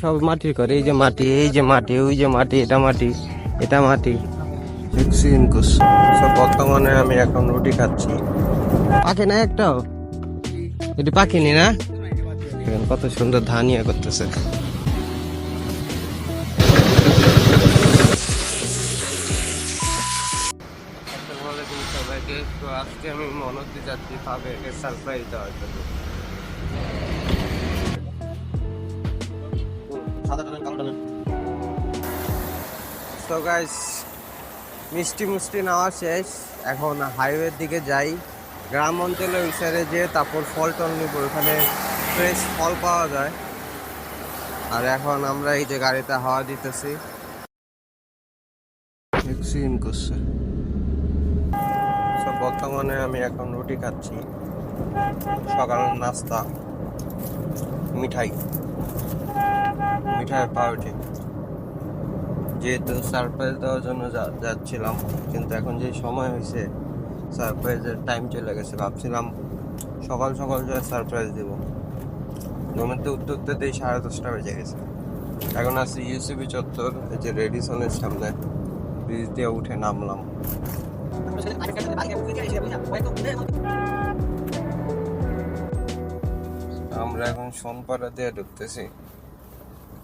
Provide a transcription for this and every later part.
সব মাটির করে এই যে মাটি এই যে মাটি ওই যে মাটি এটা মাটি এটা মাটি। করছে। সব বর্তমানে আমি এখন রুটি খাচ্ছি। পাখি না একটাও এটি পাখিনি না কত সুন্দর ধানিয়া করতেছে। সবাইকে আজকে আমি মনতে যাচ্ছি ফাবেকে সারপ্রাইজ দেওয়ার জন্য। তো গাইস মিষ্টি মুষ্টি নেওয়া শেষ। এখন হাইওয়ের দিকে যাই। গ্রাম অঞ্চলে ওই সাইডে যেয়ে তারপর ফল টল নিব। ওখানে ফ্রেশ ফল পাওয়া যায়। আর এখন আমরা এই যে গাড়িতে হাওয়া দিতেছি। সিন করছে। সব বর্তমানে আমি এখন রুটি খাচ্ছি। সকালের নাস্তা, মিঠাই। মিঠাই পাউরুটি যেহেতু সারপ্রাইজ দেওয়ার জন্য যাচ্ছিলাম, কিন্তু এখন যে সময় হয়েছে সারপ্রাইজের টাইম চলে গেছে। ভাবছিলাম সকাল সকাল যা সারপ্রাইজ দেবো। ঘুমেতে উঠতে উঠতে এই সাড়ে দশটা বেজে গেছে। এখন আছি ইউসিবি চত্বর, এই যে রেডিসনের সামনে। ব্রিজ দিয়ে উঠে নামলাম। আমরা এখন সোনপাড়া দিয়ে ঢুকতেছি।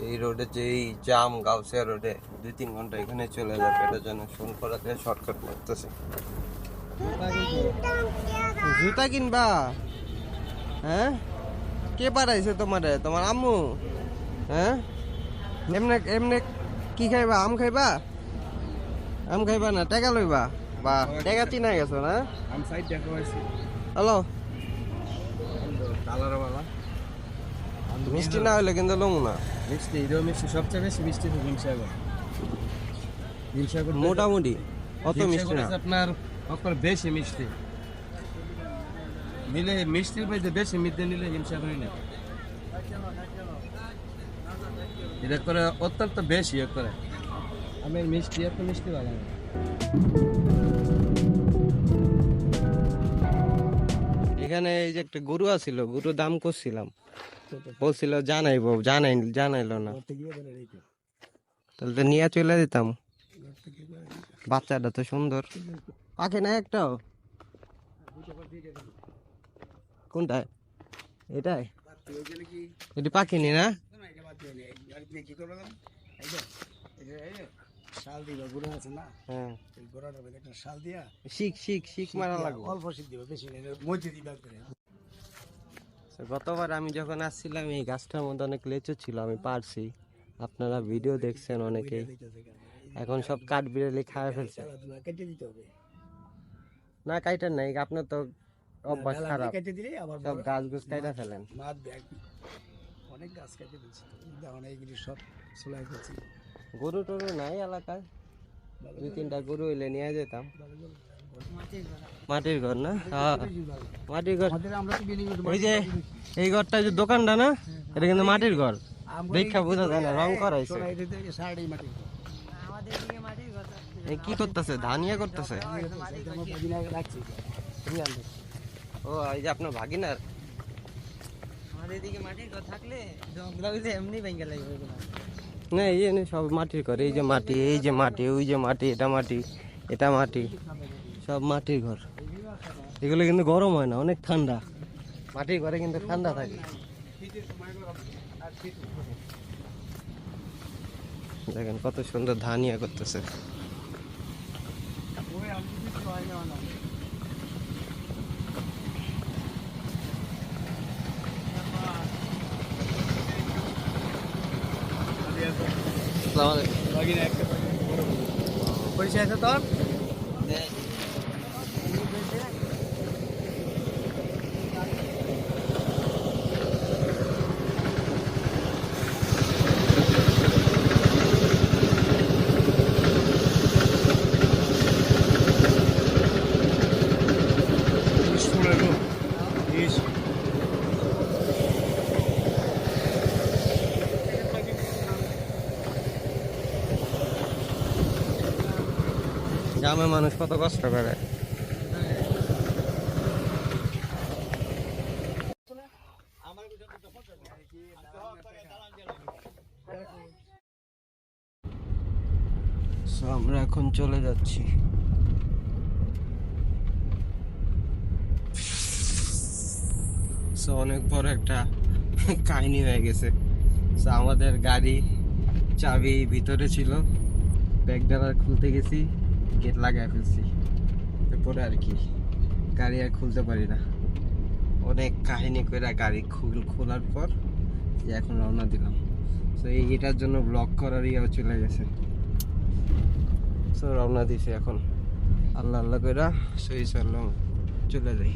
এই রোডে যে এই জাম গাউসিয়া রোডে দুই তিন ঘণ্টা এখানে চলে যাবে এটার জন্য সোনপাড়া দিয়ে শর্টকাট মারতেছি। জুতা কিনবা? হ্যাঁ? কে পাঠাইছে তোমারে? তোমার আম্মু? হ্যাঁ? এমনে এমনে কি খাইবা? আম খাইবা? আম খাইবা না টেকা লইবা? বা টেকা চিনা গেছো না? আমি সাইড দেখা হ্যালো? মিষ্টি না হলে কিন্তু লমু না। মিষ্টি এটাও মিষ্টি সবচেয়ে বেশি মিষ্টি তো হিমসাগর হিমসাগর মোটামুটি অত মিষ্টি না। আপনার আপনার বেশি মিষ্টি। নিলে মিষ্টির মধ্যে বেশি মিদ্দে নিলে হিমসাগরই না এটা করে অত্যন্ত বেশি করে। আমি মিষ্টি এত মিষ্টি ভালো না। এখানে এই যে একটা গরু আছিল গরু দাম করছিলাম। বলছিল জানাইবো জানাই জানাইলো না। তাহলে তো নিয়ে চলে দিতাম বাচ্চাটা তো সুন্দর। পাখি না একটাও কোনটায়? এটাই এটি পাখিনি না? শাল দিবা গুড়া আছে না হ্যাঁ একটা শাল দিয়া শিখ শিখ শিখ মারা লাগবে। অল্প শীত দিবা বেশি মধ্যে দিবা করে। তো গতবার আমি যখন আসছিলাম এই গাছটার মধ্যে অনেক লেচু ছিল আমি পারছি। আপনারা ভিডিও দেখছেন অনেকেই। এখন সব কাঠ বিড়ালি খাওয়া ফেলছে। না কাইটার নাই আপনার তো অভ্যাস খারাপ। সব গাছ গুছ কাইটা ফেলেন। অনেক গাছ কেটে দিচ্ছি এইগুলি সব সোলাই করছি গরু টরু নাই এলাকায়। দুই তিনটা গরু হইলে নিয়ে যেতাম। মাটির ঘর না? হ্যাঁ মাটির ঘর। আমাদের আমরা তো বিলি ওই যে এই ঘরটা যে দোকানটা না এটা কিন্তু মাটির ঘর। দেখা বোঝা যায় না রং মাটি এই কি করতেছে? ধানিয়া করতেছে? তুমি আনবে ও এই যে আপনার ভাগিনার। না এই যে সব মাটির ঘর এই যে মাটি এই যে মাটি ওই যে মাটি এটা মাটি এটা মাটি। সব মাটির ঘর। এগুলো কিন্তু গরম হয় না অনেক ঠান্ডা। মাটির ঘরে কিন্তু ঠান্ডা থাকে। দেখেন কত সুন্দর ধানিয়া করতেছে। পরিচয় আছে তোর? জামে মানুষ কত কষ্ট করে। আমরা এখন চলে যাচ্ছি। অনেক বড় একটা কাহিনী হয়ে গেছে। আমাদের গাড়ি চাবি ভিতরে ছিল। ব্যাগ ব্যাগডালা খুলতে গেছি। গেট লাগায় ফেলছি তারপরে আর কি গাড়ি আর খুলতে পারি না। অনেক কাহিনী করে গাড়ি খুল খোলার পর এখন রওনা দিলাম। এই এটার জন্য ব্লক করার ইয়েও চলে গেছে। সো রওনা দিছে এখন। আল্লাহ আল্লাহ করে সহি চলে যাই।